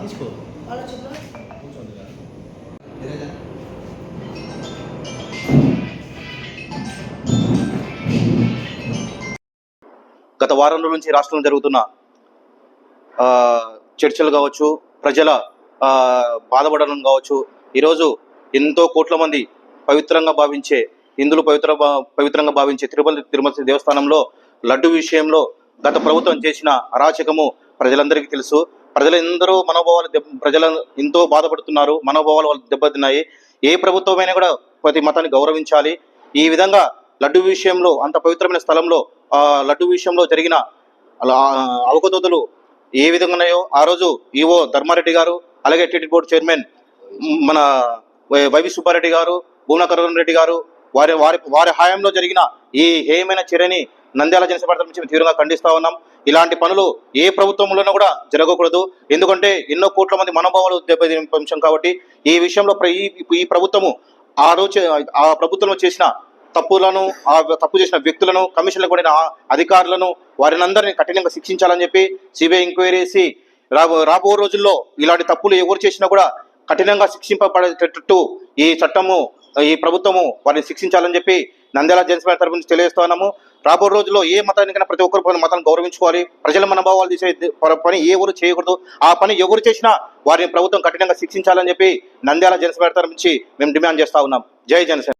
తీసుకో గత వారం నుంచి రాష్ట్రంలో జరుగుతున్న ఆ, చర్చలు కావచ్చు ప్రజల ఆ, బాధపడడం కావచ్చు ఈరోజు ఎంతో కోట్ల మంది పవిత్రంగా భావించే హిందువులు పవిత్ర పవిత్రంగా భావించే తిరుపతి తిరుమల దేవస్థానంలో లడ్డు విషయంలో గత ప్రభుత్వం చేసిన అరాచకము ప్రజలందరికీ తెలుసు. ప్రజలందరూ మనోభావాలు దెబ్బ- ఎంతో బాధపడుతున్నారు. మనోభావాలు వాళ్ళు దెబ్బతిన్నాయి. ఏ ప్రభుత్వమైనా కూడా ప్రతి మతాన్ని గౌరవించాలి. ఈ విధంగా లడ్డు విషయంలో అంత పవిత్రమైన స్థలంలో ఆ లడ్డు విషయంలో జరిగిన అలా ఏ విధంగా ఉన్నాయో ఆ రోజు ఈవో ధర్మారెడ్డి గారు అలాగే టీటీ బోర్డు చైర్మన్ మన వై- వైవి సుబ్బారెడ్డి గారు భువనకరణ్ రెడ్డి గారు వారి వారి వారి హయాంలో జరిగిన ఈ హేయమైన చర్యని నంద్యాల జనసభ నుంచి తీవ్రంగా ఖండిస్తా ఉన్నాం. ఇలాంటి పనులు ఏ ప్రభుత్వంలోనూ కూడా జరగకూడదు. ఎందుకంటే ఎన్నో కోట్ల మంది మనోభావాలు దెబ్బతినే అంశం కాబట్టి ఈ విషయంలో ప్ర- ఈ ప్రభుత్వము ఆ రోజు ఆ ప్రభుత్వంలో చేసిన తప్పులను ఆ తప్పు చేసిన వ్యక్తులను కమిషన్లు కూడిన అధికారులను వారిని అందరినీ కఠినంగా శిక్షించాలని చెప్పి సిబిఐ ఎంక్వైరీ రాబో రాబో రోజుల్లో ఇలాంటి తప్పులు ఎవరు చేసినా కూడా కఠినంగా శిక్షింపబడేటట్టు ఈ చట్టము ఈ ప్రభుత్వము వారిని శిక్షించాలని చెప్పి నంద్యాల జనసేన తరపు నుంచి తెలియజేస్తున్నాము రాబో రోజుల్లో ఏ మతానికైనా ప్రతి ఒక్కరు మతాన్ని గౌరవించుకోవాలి. ప్రజల మనోభావాలు తీసే పని ఏ ఊరు చేయకూడదు. ఆ పని ఎవరు చేసినా వారిని ప్రభుత్వం కఠినంగా శిక్షించాలని చెప్పి నంద్యాల జనసేన తరపు నుంచి మేము డిమాండ్ చేస్తా ఉన్నాం. జై జనసేన.